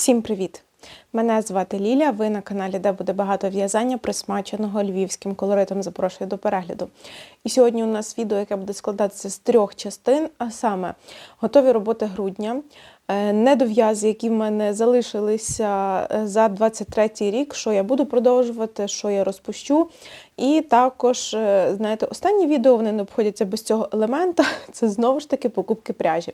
Всім привіт! Мене звати Ліля. Ви на каналі, де буде багато в'язання, присмаченого львівським колоритом. Запрошую до перегляду. І сьогодні у нас відео, яке буде складатися з трьох частин, а саме готові роботи грудня, недов'язи, які в мене залишилися е, за 23 рік, що я буду продовжувати, що я розпущу. І також, е, знаєте, останні відео вони не обходяться без цього елемента. Це знову ж таки покупки пряжі.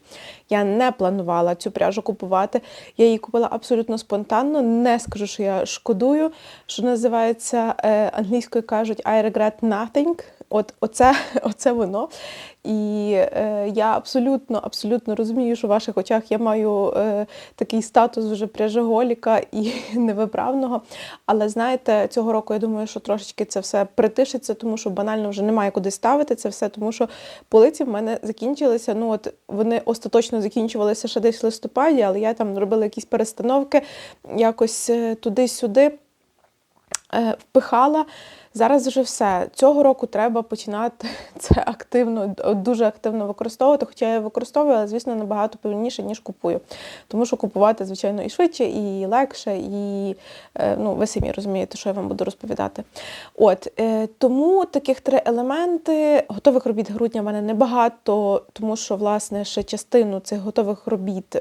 Я не планувала цю пряжу купувати. Я її купила абсолютно спонтанно. Не скажу, що я шкодую, що називається е, англійською кажуть I regret nothing. От оце, оце воно. І е, я абсолютно абсолютно розумію, що в ваших очах я маю е, такий статус вже пряжеголіка і невиправного. Але знаєте, цього року я думаю, що трошечки це все притишиться, тому що банально вже немає куди ставити це все, тому що полиці в мене закінчилися. Ну от вони остаточно закінчувалися ще десь в листопаді, але я там робила якісь перестановки, якось е, туди-сюди впихала. Зараз вже все. Цього року треба починати це активно, дуже активно використовувати. Хоча я використовую, але, звісно, набагато повільніше, ніж купую. Тому що купувати, звичайно, і швидше, і легше, і е, ну, ви самі розумієте, що я вам буду розповідати. От е, тому таких три елементи. Готових робіт грудня в мене небагато, тому що, власне, ще частину цих готових робіт.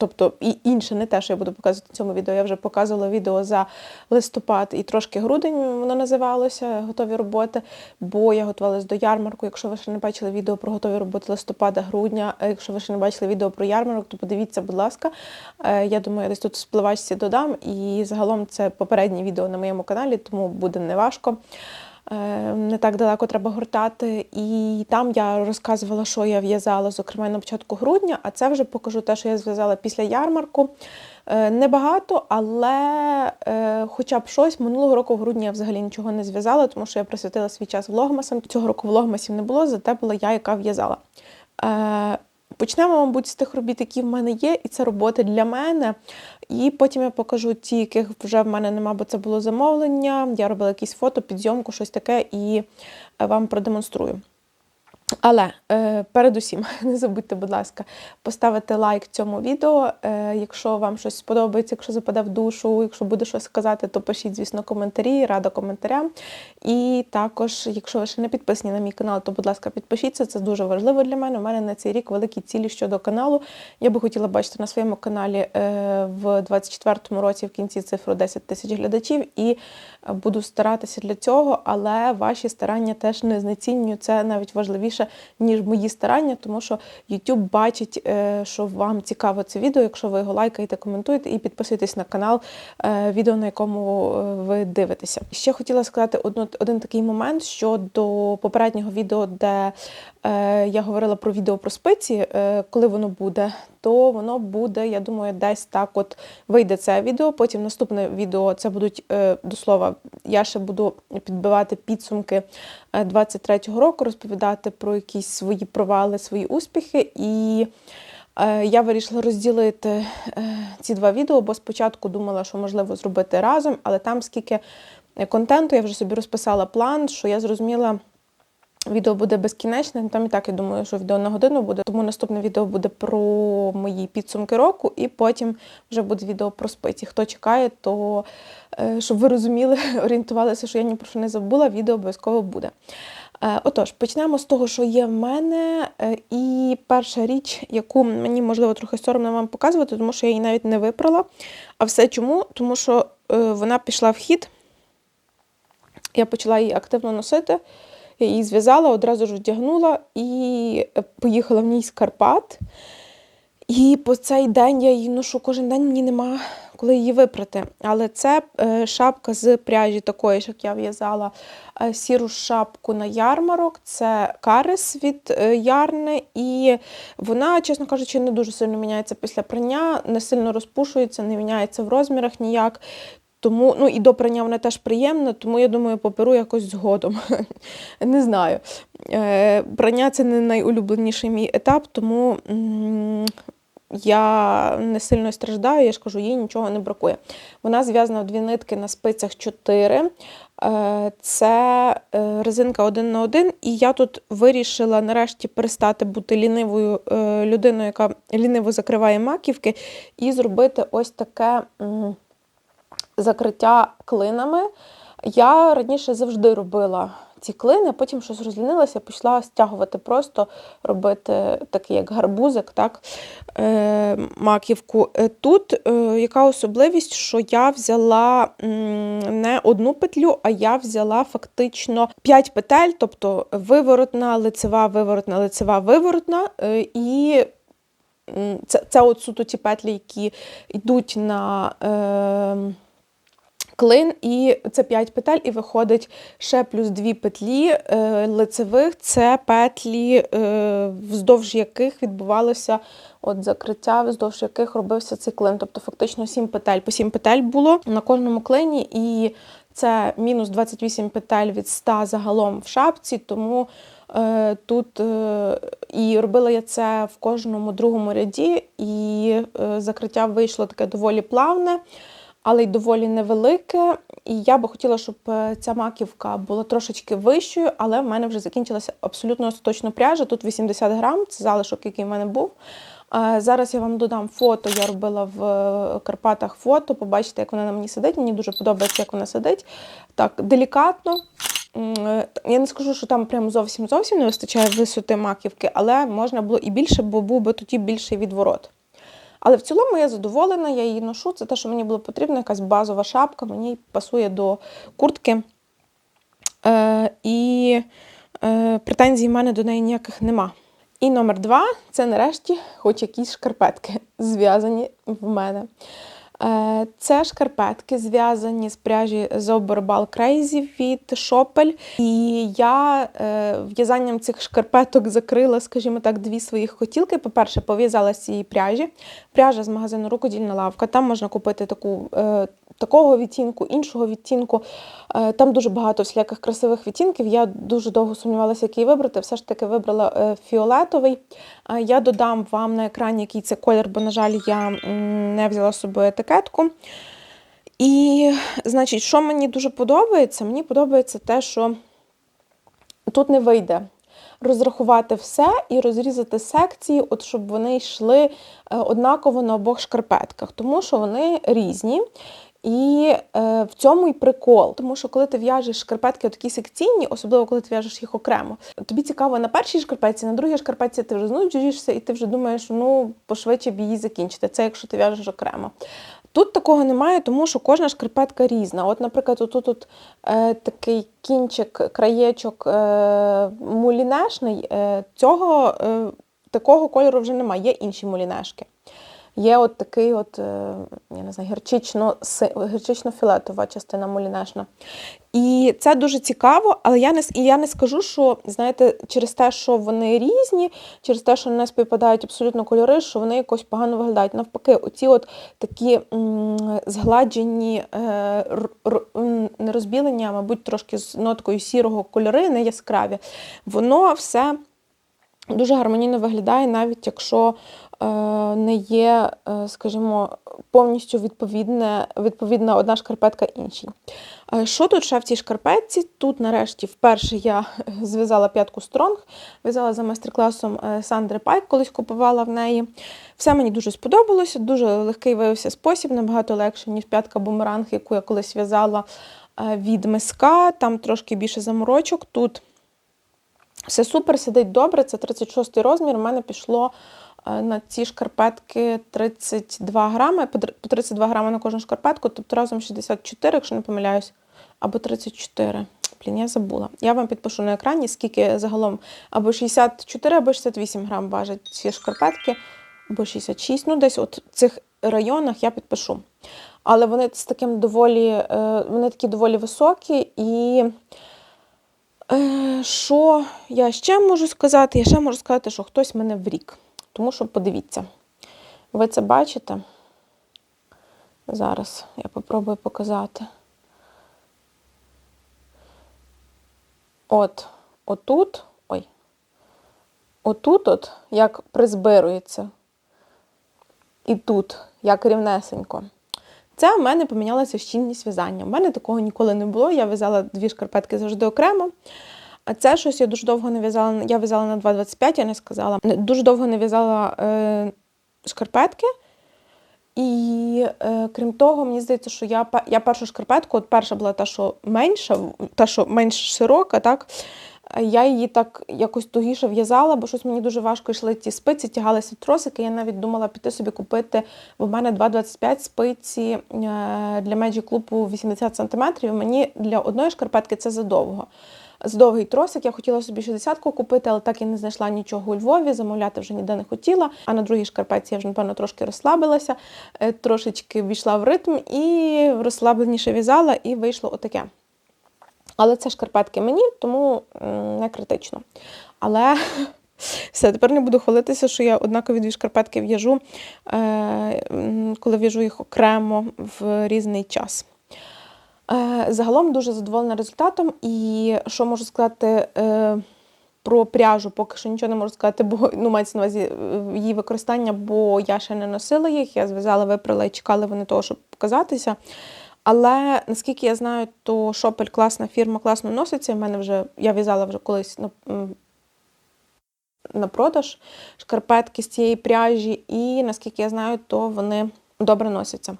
Тобто і інше, не те, що я буду показувати в цьому відео. Я вже показувала відео за листопад і трошки грудень воно називалося готові роботи, бо я готувалась до ярмарку. Якщо ви ще не бачили відео про готові роботи листопада, грудня, якщо ви ще не бачили відео про ярмарок, то подивіться, будь ласка. Е, Я думаю, я десь тут спливачці додам. І загалом це попереднє відео на моєму каналі, тому буде неважко. Е, Не так далеко треба гортати. І там я розказувала, що я в'язала, зокрема, на початку грудня, а це вже покажу те, що я зв'язала після ярмарку. Е, Небагато, але е, хоча б щось. Минулого року в грудні я взагалі нічого не зв'язала, тому що я присвятила свій час влогмасам. Цього року влогмасів не було, зате була я, яка в'язала. Е, Почнемо, мабуть, з тих робіт, які в мене є, і це роботи для мене. І потім я покажу ті, яких вже в мене нема, бо це було замовлення. Я робила якісь фото, підйомку, щось таке, і вам продемонструю. Але е, передусім, не забудьте, будь ласка, поставити лайк цьому відео. Е, якщо вам щось сподобається, якщо западе в душу, якщо буде щось сказати, то пишіть, звісно, коментарі, рада коментарям. І також, якщо ви ще не підписані на мій канал, то, будь ласка, підпишіться. Це дуже важливо для мене. У мене на цей рік великі цілі щодо каналу. Я би хотіла бачити на своєму каналі е, в 24-му році в кінці цифру 10 тисяч глядачів. І буду старатися для цього, але ваші старання теж не знецінюю. Це навіть важливіше, ніж мої старання, тому що YouTube бачить, е, що вам цікаво це відео, якщо ви його лайкаєте, коментуєте і підписуєтесь на канал е, відео, на якому е, ви дивитеся. Ще хотіла сказати одну, один такий момент щодо попереднього відео, де я говорила про відео про спиці, коли воно буде, то воно буде, я думаю, десь так от вийде це відео. Потім наступне відео це будуть до слова, я ще буду підбивати підсумки 23-го року, розповідати про якісь свої провали, свої успіхи. І я вирішила розділити ці два відео, бо спочатку думала, що можливо зробити разом, але там скільки контенту, я вже собі розписала план, що я зрозуміла. Відео буде безкінечне, там і так я думаю, що відео на годину буде. Тому наступне відео буде про мої підсумки року, і потім вже буде відео про спиці. Хто чекає, то щоб ви розуміли, орієнтувалися, що я ні про що не забула, відео обов'язково буде. Отож, почнемо з того, що є в мене. І перша річ, яку мені, можливо, трохи соромно вам показувати, тому що я її навіть не випрала. А все чому? Тому що вона пішла в хід, я почала її активно носити. Я її зв'язала, одразу ж одягнула і поїхала в ній з Карпат. І по цей день я її ношу кожен день, мені нема коли її випрати. Але це шапка з пряжі такої, як я в'язала сіру шапку на ярмарок. Це карис від ярни. І вона, чесно кажучи, не дуже сильно міняється після прання, не сильно розпушується, не міняється в розмірах ніяк. Тому, ну і до прання вона теж приємна, тому я думаю, поперу якось згодом. Не знаю. Е, Прання це не найулюбленіший мій етап, тому я не сильно страждаю, я ж кажу, їй нічого не бракує. Вона зв'язана в дві нитки на спицях 4. Е, Це е, резинка один на один, і я тут вирішила нарешті перестати бути лінивою е, людиною, яка ліниво закриває маківки, і зробити ось таке м, закриття клинами. Я раніше завжди робила ці клини, потім щось розлінилася, пішла стягувати просто, робити такий як гарбузик, так, е, маківку. Е, Тут е, яка особливість, що я взяла не одну петлю, а я взяла фактично 5 петель, тобто виворотна, лицева, виворотна, лицева, виворотна. е, І це, це от суто ті петлі, які йдуть на. Е, клин, і це 5 петель, і виходить ще плюс 2 петлі е, лицевих. Це петлі, е, вздовж яких відбувалося от закриття, вздовж яких робився цей клин. Тобто фактично 7 петель. По 7 петель було на кожному клині, і це мінус 28 петель від 100 загалом в шапці, тому е, тут і робила я це в кожному другому ряді, і закриття вийшло таке доволі плавне але й доволі невелике. І я би хотіла, щоб е, ця маківка була трошечки вищою, але в мене вже закінчилася абсолютно остаточно пряжа. Тут 80 грам, це залишок, який в мене був. Е, Зараз я вам додам фото. Я робила в е, Карпатах фото. Побачите, як вона на мені сидить. Мені дуже подобається, як вона сидить. Так, делікатно. Я не скажу, що там прям зовсім зовсім не вистачає висоти маківки, але можна було і більше, бо був би тоді більший відворот. Але в цілому я задоволена, я її ношу. Це те, що мені було потрібно, якась базова шапка, мені пасує до куртки. Е, і е, претензій в мене до неї ніяких нема. І номер два це нарешті хоч якісь шкарпетки зв'язані в мене. Е, Це шкарпетки зв'язані з пряжі Zauberball Crazy від Шопель. І я е, в'язанням цих шкарпеток закрила, скажімо так, дві своїх хотілки. По-перше, пов'язала з цієї пряжі. Пряжа з магазину Рукодільна лавка. Там можна купити таку. е, Такого відтінку, іншого відтінку. Там дуже багато всіляких красивих відтінків. Я дуже довго сумнівалася, який вибрати. Все ж таки вибрала фіолетовий. Я додам вам на екрані, який це колір, бо, на жаль, я не взяла з собою етикетку. І, значить, що мені дуже подобається? Мені подобається те, що тут не вийде розрахувати все і розрізати секції, от щоб вони йшли е, однаково на обох шкарпетках, тому що вони різні. І е, в цьому і прикол, тому що коли ти в'яжеш шкарпетки такі секційні, особливо коли ти в'яжеш їх окремо, тобі цікаво на першій шкарпетці, на другій шкарпетці ти вже знуджуєшся, і ти вже думаєш, ну пошвидше б її закінчити. Це якщо ти в'яжеш окремо. Тут такого немає, тому що кожна шкарпетка різна. От, наприклад, отут от, е, такий кінчик, краєчок е, мулінешний, е, цього е, такого кольору вже немає, є інші мулінешки. Є от такий от, е, я не знаю, гірчично, гірчично-філетова частина мулінешна. І це дуже цікаво, але я не, і я не скажу, що, знаєте, через те, що вони різні, через те, що не співпадають абсолютно кольори, що вони якось погано виглядають. Навпаки, оці от такі м, згладжені, е, р- не розбілені, а, мабуть, трошки з ноткою сірого кольори, не яскраві, воно все дуже гармонійно виглядає, навіть якщо е, не є, е, скажімо, повністю відповідне, відповідна одна шкарпетка іншій. Е, Що тут ще в цій шкарпетці? Тут, нарешті, вперше я зв'язала п'ятку стронг, в'язала за майстер-класом Сандри Пайк, колись купувала в неї. Все мені дуже сподобалося, дуже легкий виявився спосіб, набагато легше, ніж п'ятка бумеранг, яку я колись в'язала від миска. Там трошки більше заморочок. Тут все супер, сидить добре. Це 36 розмір. У мене пішло е, на ці шкарпетки 32 грами, по 32 грами на кожну шкарпетку, тобто разом 64, якщо не помиляюсь, або 34. Блін, я забула. Я вам підпишу на екрані, скільки загалом або 64, або 68 грам важать ці шкарпетки, або 66. Ну, десь от в цих районах я підпишу. Але вони з таким доволі, е, вони такі доволі високі і. Е, Що я ще можу сказати? Я ще можу сказати, що хтось мене врік. Тому що подивіться, ви це бачите? Зараз я попробую показати. От, отут, ой, отут, от, як призбирується. і тут, як рівнесенько. Це в мене помінялася щільність в'язання. У мене такого ніколи не було. Я в'язала дві шкарпетки завжди окремо. А це щось я дуже довго не в'язала. Я в'язала на 2,25, я не сказала. Дуже довго не в'язала е, шкарпетки. І е, крім того, мені здається, що я я першу шкарпетку, от перша була та, що менша, та, що менш широка, так. Я її так якось тугіше в'язала, бо щось мені дуже важко йшли ті спиці, тягалися тросики. Я навіть думала піти собі купити, бо в мене 2,25 спиці е, для Magic Club 80 см. Мені для одної шкарпетки це задовго. З довгий тросик я хотіла собі 60-ку купити, але так і не знайшла нічого у Львові, замовляти вже ніде не хотіла. А на другій шкарпетці я вже, напевно, трошки розслабилася, е, трошечки війшла в ритм і розслабленіше в'язала, і вийшло отаке. Але це шкарпетки мені, тому не критично. Але все, тепер не буду хвалитися, що я однакові дві шкарпетки в'яжу, е, коли в'яжу їх окремо в різний час. Е, Загалом дуже задоволена результатом. І що можу сказати е, про пряжу, поки що нічого не можу сказати, бо ну, мається на увазі її використання, бо я ще не носила їх. Я зв'язала, випрала і чекали вони того, щоб показатися. Але наскільки я знаю, то Шопель класна фірма, класно носиться. В мене вже я в'язала вже колись на, на продаж шкарпетки з цієї пряжі, і наскільки я знаю, то вони добре носяться.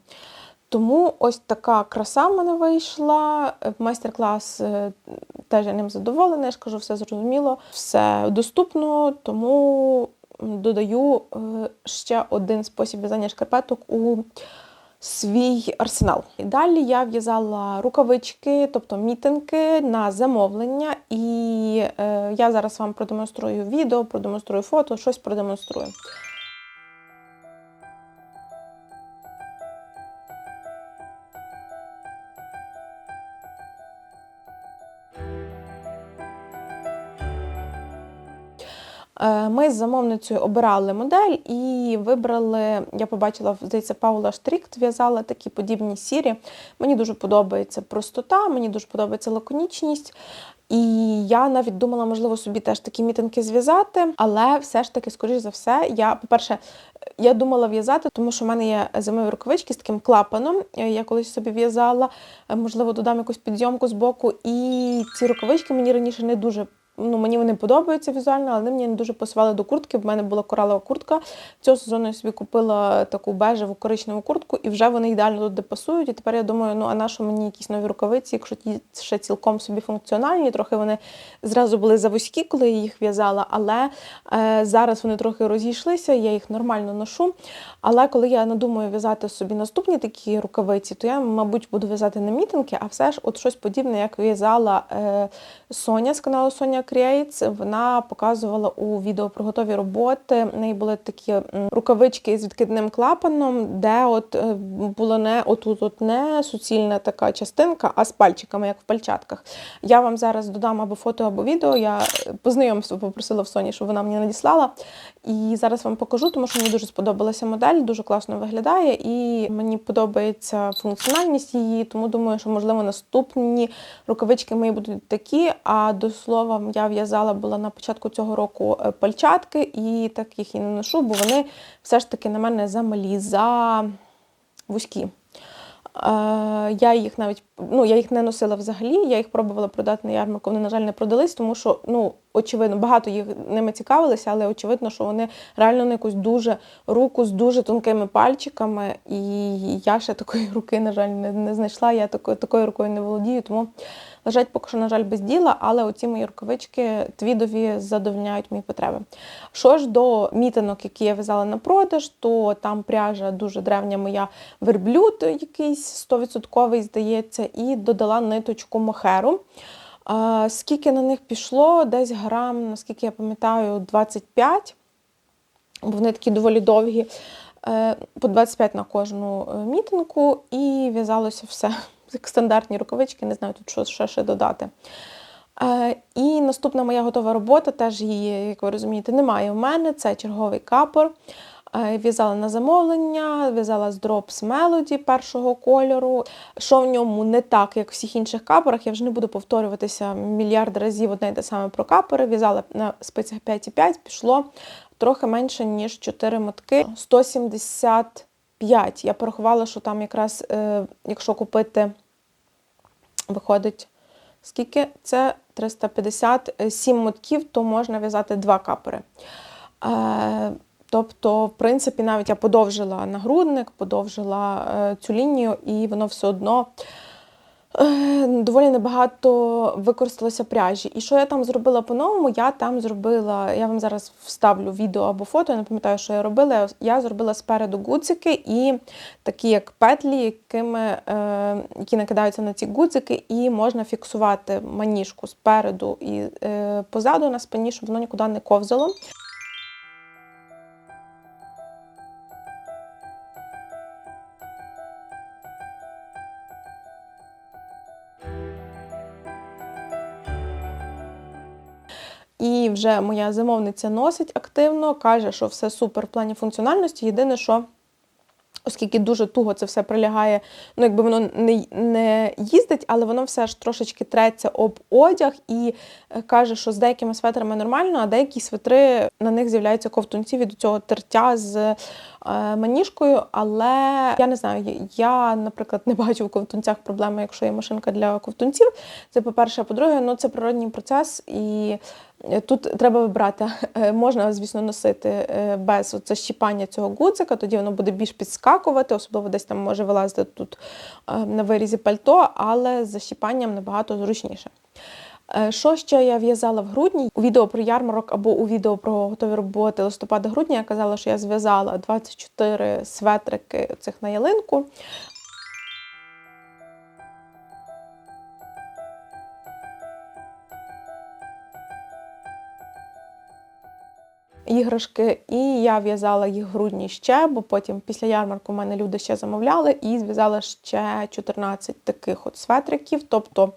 Тому ось така краса в мене вийшла. Майстер-клас е, теж я ним задоволена, я ж кажу, все зрозуміло, все доступно, тому додаю е, ще один спосіб в'язання шкарпеток у свій арсенал. І далі я в'язала рукавички, тобто мітинки на замовлення, і е, я зараз вам продемонструю відео, продемонструю фото, щось продемонструю. Ми з замовницею обирали модель і вибрали, я побачила, здається, Паула Штрікт в'язала такі подібні сірі. Мені дуже подобається простота, мені дуже подобається лаконічність. І я навіть думала, можливо, собі теж такі мітинги зв'язати, але все ж таки, скоріш за все, я, по-перше, я думала в'язати, тому що в мене є зимові рукавички з таким клапаном. Е, Я колись собі в'язала, Е, можливо, додам якусь підйомку з боку. І ці рукавички мені раніше не дуже. Ну, мені вони подобаються візуально, але вони мені не дуже пасували до куртки. В мене була коралова куртка. Цього сезону я собі купила таку бежеву коричневу куртку, і вже вони ідеально туди пасують. І тепер я думаю, ну а на що мені якісь нові рукавиці, якщо ті ще цілком собі функціональні, трохи вони зразу були завузькі, коли я їх в'язала, але е, зараз вони трохи розійшлися, я їх нормально ношу. Але коли я надумаю в'язати собі наступні такі рукавиці, то я, мабуть, буду в'язати не мітинки, а все ж от щось подібне, як в'язала е, Соня з каналу Соня Creates. Вона показувала у відео про готові роботи. В неї були такі рукавички з відкидним клапаном, де от е, було не отут от не суцільна така частинка, а з пальчиками, як в пальчатках. Я вам зараз додам або фото, або відео. Я е, познайомство попросила в Соні, щоб вона мені надіслала. І зараз вам покажу, тому що мені дуже сподобалася модель, дуже класно виглядає, і мені подобається функціональність її, тому думаю, що можливо наступні рукавички мої будуть такі. А до слова, я в'язала була на початку цього року е, пальчатки, і так їх і не ношу, бо вони все ж таки на мене замалі, за вузькі. Е, Я їх навіть ну я їх не носила взагалі. Я їх пробувала продати на ярмарку. Вони, на жаль, не продались, тому що ну очевидно, багато їх ними цікавилися, але очевидно, що вони реально на якусь дуже руку з дуже тонкими пальчиками. І я ще такої руки, на жаль, не, не знайшла. Я такою такою рукою не володію, тому лежать поки що, на жаль, без діла, але оці мої рукавички твідові задовольняють мої потреби. Що ж до мітинок, які я в'язала на продаж, то там пряжа дуже древня моя верблюд, якийсь 100%, здається, і додала ниточку мохеру. А, Скільки на них пішло? Десь грам, наскільки я пам'ятаю, 25, бо вони такі доволі довгі. Е, По 25 на кожну е, мітинку, і в'язалося все як стандартні рукавички, не знаю тут що ще, ще додати. Е, І наступна моя готова робота, теж її, як ви розумієте, немає в мене. Це черговий капор. Е, В'язала на замовлення, в'язала з Drops Melody першого кольору. Що в ньому не так, як в всіх інших капорах, я вже не буду повторюватися мільярд разів одне й те саме про капори. В'язала на спицях 5,5, пішло трохи менше, ніж 4 мотки. 175. Я порахувала, що там якраз, е, якщо купити, виходить, скільки це 357 мотків, то можна в'язати два капори. Тобто, в принципі, навіть я подовжила нагрудник, подовжила е, цю лінію, і воно все одно е, доволі небагато використалося пряжі. І що я там зробила по-новому? Я там зробила, я вам зараз вставлю відео або фото, я не пам'ятаю, що я робила. Я зробила спереду гудзики і такі як петлі, якими, е, які накидаються на ці гудзики, і можна фіксувати маніжку спереду і позаду на спині, щоб воно нікуди не ковзало. І вже моя замовниця носить активно, каже, що все супер в плані функціональності. Єдине, що оскільки дуже туго це все прилягає, ну якби воно не, не їздить, але воно все ж трошечки треться об одяг і е, каже, що з деякими светрами нормально, а деякі свитри на них з'являються ковтунці від цього тертя з е, маніжкою. Але я не знаю, я, наприклад, не бачу в ковтунцях проблеми, якщо є машинка для ковтунців. Це по-перше, а по-друге, ну це природній процес і. Тут треба вибрати, Е, можна, звісно, носити е, без оце цього гудзика, тоді воно буде більш підскакувати, особливо десь там може вилазити тут е, на вирізі пальто, але з защіпанням набагато зручніше. Що ще я в'язала в грудні? У відео про ярмарок або у відео про готові роботи листопада-грудня я казала, що я зв'язала 24 светрики цих на ялинку. Іграшки, і я в'язала їх грудні ще, бо потім після ярмарку в мене люди ще замовляли і зв'язала ще 14 таких от светриків. Тобто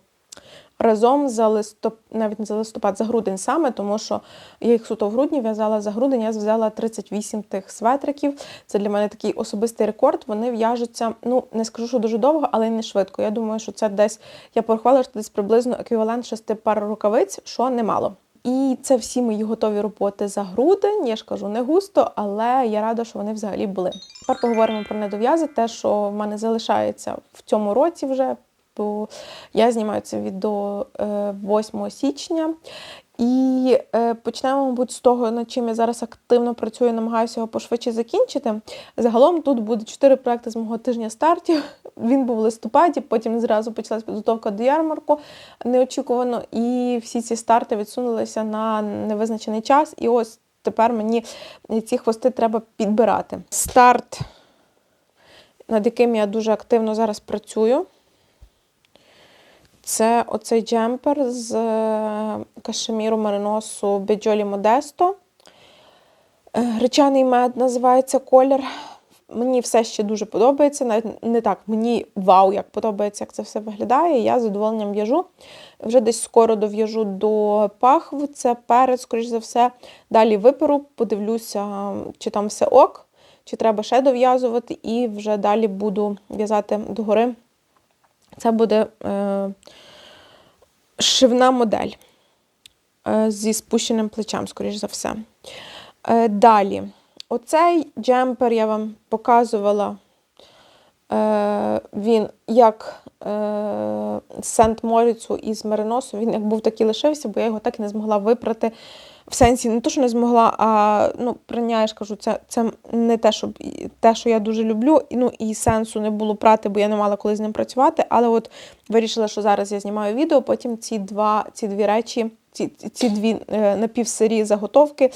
разом за листоп... навіть не за листопад, за грудень саме, тому що я їх суто в грудні в'язала за грудень, я зв'язала 38 тих светриків. Це для мене такий особистий рекорд. Вони в'яжуться, ну не скажу, що дуже довго, але й не швидко. Я думаю, що це десь я порахувала, що десь приблизно еквівалент шести пар рукавиць, що немало. І це всі мої готові роботи за грудень. Я ж кажу, не густо, але я рада, що вони взагалі були. Тепер поговоримо про недов'язи, те, що в мене залишається в цьому році вже, бо я знімаю це відео 8 січня. І е, почнемо, мабуть, з того, над чим я зараз активно працюю, намагаюся його пошвидше закінчити. Загалом тут буде чотири проекти з мого тижня стартів. Він був в листопаді, потім зразу почалась підготовка до ярмарку неочікувано, і всі ці старти відсунулися на невизначений час. І ось тепер мені ці хвости треба підбирати. Старт, над яким я дуже активно зараз працюю. Це оцей джемпер з е, кашеміру мариносу Беджолі Модесто. Е, Гречаний мед називається колір. Мені все ще дуже подобається. Навіть не так, мені вау, як подобається, як це все виглядає. Я з задоволенням в'яжу. Вже десь скоро дов'яжу до пахв, це перець, скоріш за все. Далі виперу, подивлюся, чи там все ок, чи треба ще дов'язувати, і вже далі буду в'язати догори. Це буде е, шивна модель е, зі спущеним плечем, скоріш за все. Е, далі, оцей джемпер я вам показувала. Е, він як е, з Сент Моріцу із Мериносу, він як був так і лишився, бо я його так і не змогла випрати. В сенсі, не то, що не змогла, а ну, прання, кажу, це це не те, що, те, що я дуже люблю. І, ну, і сенсу не було прати, бо я не мала коли з ним працювати. Але от вирішила, що зараз я знімаю відео, потім ці два, ці дві речі, ці ці дві е, напівсирі заготовки е,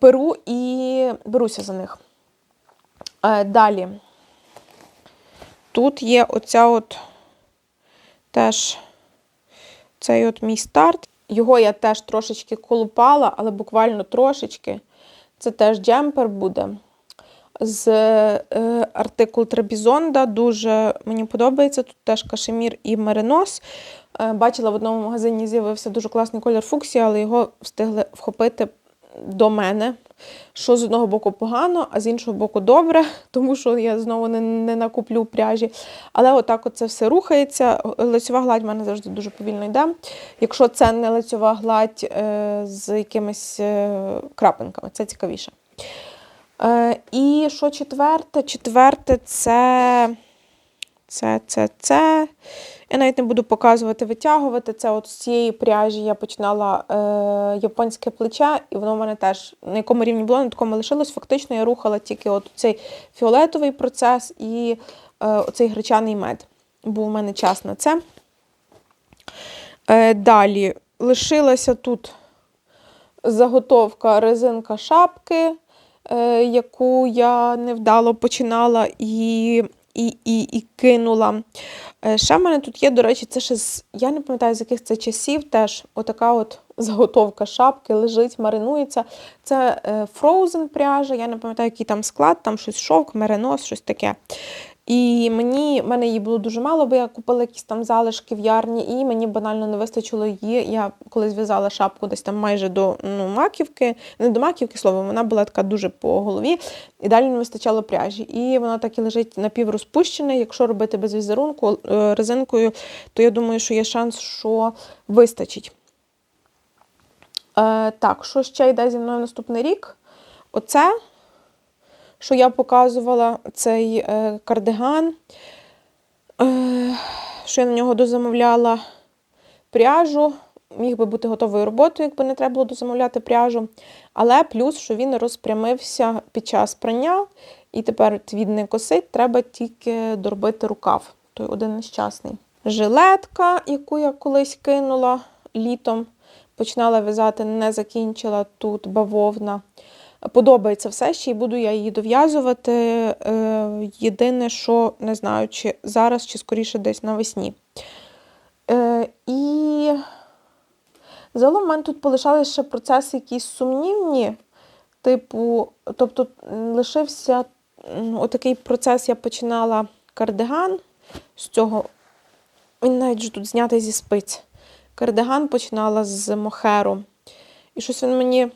перу і беруся за них. Е, далі. Тут є оця от теж цей от мій старт. Його я теж трошечки колупала, але буквально трошечки. Це теж джемпер буде. З е, артикул Требізонда. Дуже мені подобається. Тут теж кашемір і меринос. Е, бачила в одному магазині з'явився дуже класний колір фуксія, але його встигли вхопити до мене. що з одного боку погано, а з іншого боку добре, тому що я знову не, не накуплю пряжі. Але отак от це все рухається. Лицьова гладь в мене завжди дуже повільно йде. Якщо це не лицьова гладь е, з якимись е, крапинками, це цікавіше. Е, і що четверте? Четверте це. Це, це, це. Я навіть не буду показувати, витягувати. Це от з цієї пряжі я починала е, японське плече, і воно в мене теж на якому рівні було, на такому лишилось. Фактично я рухала тільки от цей фіолетовий процес і е, оцей гречаний мед. Був у мене час на це. Е, далі лишилася тут заготовка резинка шапки, е, яку я невдало починала і, і, і, і кинула. Е, Ще в мене тут є, до речі, це ще з, я не пам'ятаю, з яких це часів теж отака от заготовка шапки лежить, маринується. Це фроузен пряжа, я не пам'ятаю, який там склад, там щось шовк, меринос, щось таке. І мені, в мене її було дуже мало, бо я купила якісь там залишки в ярні, і мені банально не вистачило її. Я коли зв'язала шапку десь там майже до ну, маківки, не до маківки, словом, вона була така дуже по голові, і далі не вистачало пряжі. І вона так і лежить напіврозпущена. Якщо робити без візерунку е, резинкою, то я думаю, що є шанс, що вистачить. Е, так, що ще йде зі мною наступний рік? Оце що я показувала цей е, кардиган, е, що я на нього дозамовляла пряжу. Міг би бути готовою роботою, якби не треба було дозамовляти пряжу. Але плюс, що він розпрямився під час прання, і тепер він не косить, треба тільки доробити рукав. Той один нещасний. Жилетка, яку я колись кинула літом, починала в'язати, не закінчила тут бавовна. Подобається все ще і буду я її дов'язувати. Е, Єдине, що не знаю, чи зараз, чи скоріше десь навесні. Е, І загалом в мене тут полишалися ще процеси якісь сумнівні. Типу, тобто лишився отакий процес, я починала кардиган з цього. Він навіть же тут знятий зі спиць. Кардиган починала з мохеру. І щось він мені.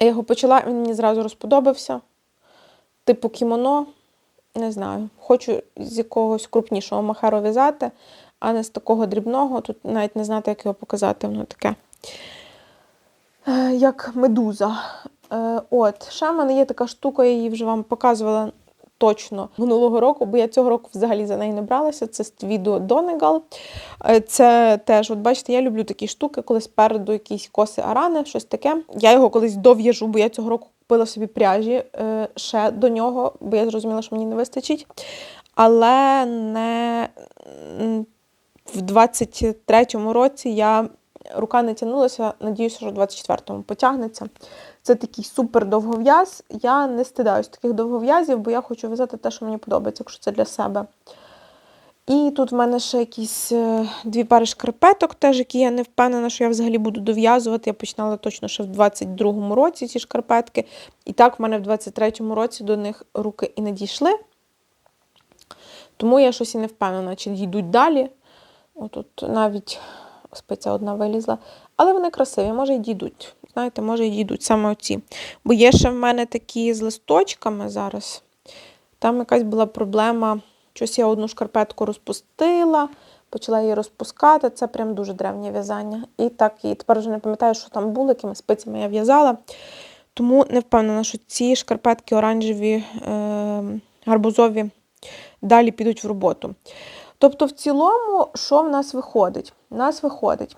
Я його почала, він мені зразу розподобався. Типу кімоно, не знаю. Хочу з якогось крупнішого махеру в'язати, а не з такого дрібного. Тут навіть не знати, як його показати, воно таке. Е, Як медуза. Е, От, ще в мене є така штука, я її вже вам показувала точно минулого року, бо я цього року взагалі за неї не бралася. Це Ствідо Донегал. Е, Це теж, от бачите, я люблю такі штуки, коли спереду якісь коси арани, щось таке. Я його колись дов'яжу, бо я цього року купила собі пряжі е, ще до нього, бо я зрозуміла, що мені не вистачить. Але не в 23-му році я рука не тягнулася, надіюся, що в 24-му потягнеться. Це такий супер довгов'яз. Я не стидаюсь таких довгов'язів, бо я хочу в'язати те, що мені подобається, якщо це для себе. І тут в мене ще якісь е, дві пари шкарпеток, теж, які я не впевнена, що я взагалі буду дов'язувати. Я починала точно ще в 22-му році ці шкарпетки. І так в мене в 23-му році до них руки і не дійшли. Тому я щось і не впевнена, чи йдуть далі. Отут навіть спиця одна вилізла. Але вони красиві, може й дійдуть. Знаєте, може й дійдуть саме оці. Бо є ще в мене такі з листочками зараз. Там якась була проблема. Щось я одну шкарпетку розпустила, почала її розпускати. Це прям дуже древнє в'язання. І так, і тепер вже не пам'ятаю, що там було, якими спицями я в'язала. Тому не впевнена, що ці шкарпетки оранжеві, е, гарбузові далі підуть в роботу. Тобто, в цілому, що в нас виходить? У нас виходить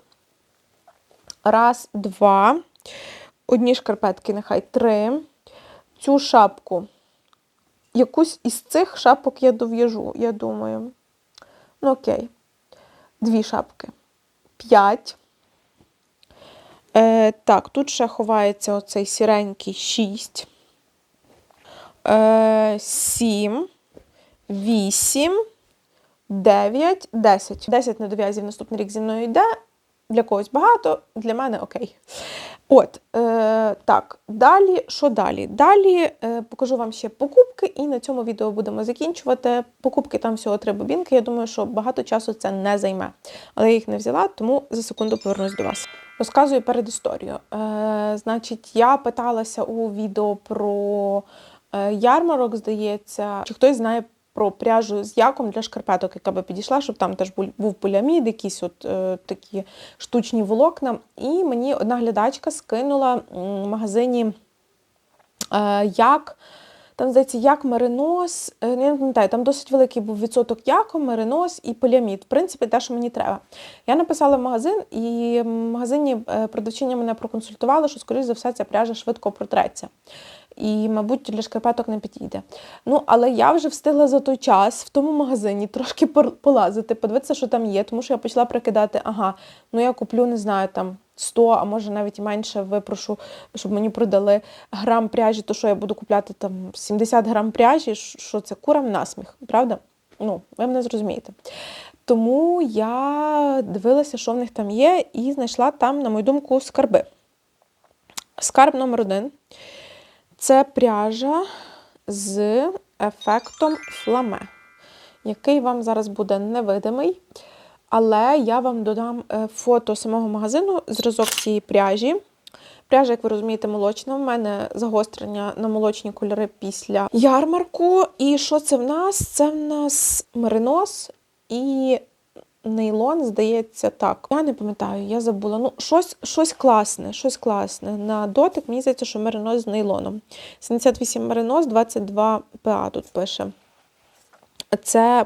раз, два, одні шкарпетки, нехай три. Цю шапку. Якусь із цих шапок я дов'яжу, я думаю. Ну, окей. Дві шапки. П'ять. Е, так, тут ще ховається оцей сіренький шість. Е, сім. Вісім. 9, 10. 10 недов'язів наступний рік зі мною йде. Для когось багато, для мене окей. От, е, так, далі, що далі? Далі е, покажу вам ще покупки, і на цьому відео будемо закінчувати. Покупки там всього три бобінки. Я думаю, що багато часу це не займе. Але я їх не взяла, тому за секунду повернусь до вас. Розказую перед історією. Е, значить, я питалася у відео про е, ярмарок, здається, чи хтось знає про пряжу з яком для шкарпеток, яка би підійшла, щоб там теж був поліамід, якісь от е, такі штучні волокна. І мені одна глядачка скинула в магазині е, як. Там, здається, як меринос, е, ну, я не пам'ятаю, там досить великий був відсоток яко, меринос і поліамід. В принципі, те, що мені треба. Я написала в магазин, і в магазині е, продавчиня мене проконсультувала, що, скоріш за все, ця пряжа швидко протреться. І, мабуть, для шкарпеток не підійде. Ну, але я вже встигла за той час в тому магазині трошки полазити, подивитися, що там є, тому що я почала прикидати, ага, ну я куплю, не знаю, там 100, а може навіть менше випрошу, щоб мені продали грам пряжі, то що я буду купляти там 70 грам пряжі, що це курам насміх, правда? Ну, ви мене зрозумієте. Тому я дивилася, що в них там є, і знайшла там, на мою думку, скарби. Скарб номер один це пряжа з ефектом фламе, який вам зараз буде невидимий. Але я вам додам е, фото самого магазину, зразок цієї пряжі. Пряжа, як ви розумієте, молочна. У мене загострення на молочні кольори після ярмарку. І що це в нас? Це в нас меринос і нейлон, здається, так. Я не пам'ятаю, я забула. Ну, щось, щось класне, щось класне. На дотик мені здається, що меринос з нейлоном. 78 меринос, 22 ПА тут пише. Це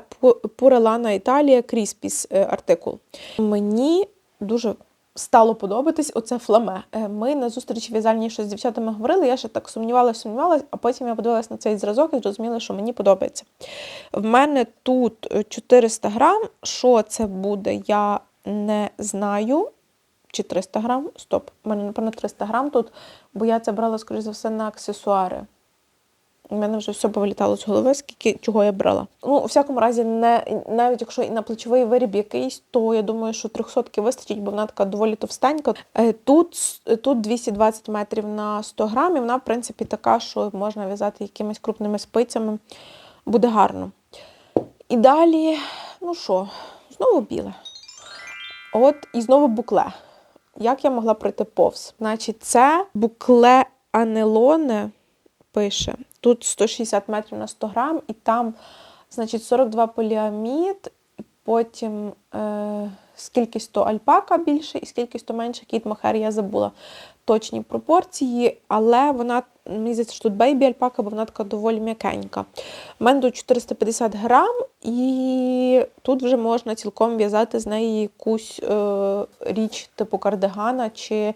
Пурелана Італія Кріспіс е, артикул. Мені дуже стало подобатись оце фламе. Е, Ми на зустрічі в'язальній що з дівчатами говорили, я ще так сумнівалася, сумнівалася, а потім я подивилася на цей зразок і зрозуміла, що мені подобається. В мене тут е, 400 грам. Що це буде, я не знаю. Чи 300 грам? Стоп, у мене, напевно, 300 грам тут, бо я це брала, скоріш за все, на аксесуари. У мене вже все повилітало з голови, скільки чого я брала. Ну, у всякому разі, не, навіть якщо і на плечовий виріб якийсь, то я думаю, що 300 вистачить, бо вона така доволі товстенька. Е, Тут, тут 220 метрів на 100 грамів, вона, в принципі, така, що можна в'язати якимись крупними спицями. Буде гарно. І далі, ну що, знову біле. От і знову букле. Як я могла пройти повз? Значить, це букле анелоне пише. Тут 160 метрів на 100 грам, і там, значить, 42 поліамід, потім е, скільки 100 альпака більше і скільки 100 менше кіт мохер, я забула точні пропорції, але вона, мені здається, що тут бейбі альпака, бо вона така доволі м'якенька. У мене тут 450 грам, і тут вже можна цілком в'язати з неї якусь е, річ типу кардигана чи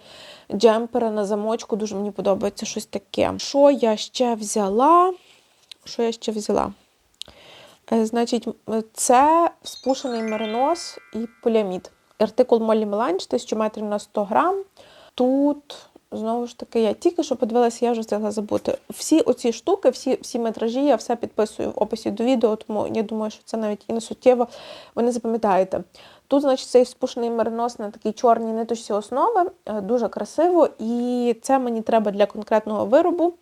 джемпера на замочку. Дуже мені подобається щось таке. Що я ще взяла? Що я ще взяла? Е, Значить, це спушений меринос і поліамід. Артикул Молі Меланж, 1000 метрів на 100 грам. Тут, знову ж таки, я тільки що подивилася, я вже встигла забути. Всі оці штуки, всі, всі метражі, я все підписую в описі до відео, тому я думаю, що це навіть і не суттєво, ви не запам'ятаєте. Тут, значить, цей спушений меринос на такій чорній ниточці основи, е, дуже красиво, і це мені треба для конкретного виробу,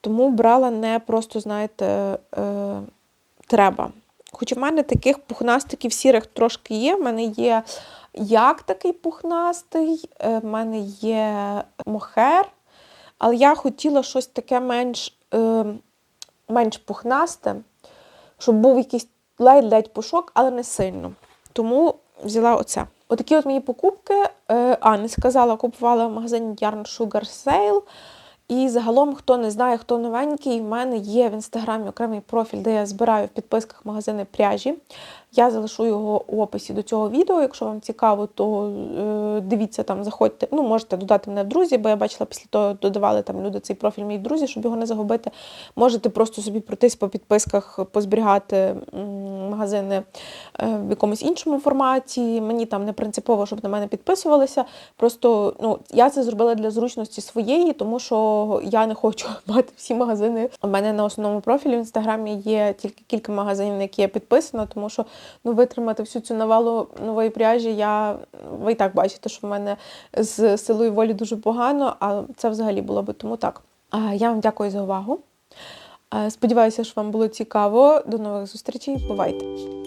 тому брала не просто, знаєте, е, треба. Хоч у мене таких пухнастиків сірих трошки є. В мене є як такий пухнастий, е, в мене є мохер, але я хотіла щось таке менш, е, менш пухнасте, щоб був якийсь ледь-ледь пушок, але не сильно. Тому взяла оце. Отакі от мої покупки. Е, А, не сказала, купувала в магазині Yarn Sugar Sale. І загалом, хто не знає, хто новенький, в мене є в інстаграмі окремий профіль, де я збираю в підписках магазини пряжі. Я залишу його у описі до цього відео. Якщо вам цікаво, то е, дивіться там, заходьте. Ну, можете додати мене в друзі, бо я бачила, після того додавали там люди цей профіль мої друзі, щоб його не загубити. Можете просто собі пройтись по підписках, позберігати магазини е, в якомусь іншому форматі. Мені там не принципово, щоб на мене підписувалися. Просто ну, я це зробила для зручності своєї, тому що я не хочу мати всі магазини. У мене на основному профілі в інстаграмі є тільки кілька магазинів, на які я підписана, тому що ну, витримати всю цю навалу нової пряжі, я ви і так бачите, що в мене з силою волі дуже погано, а це взагалі було би тому так. Я вам дякую за увагу. Сподіваюся, що вам було цікаво. До нових зустрічей. Бувайте!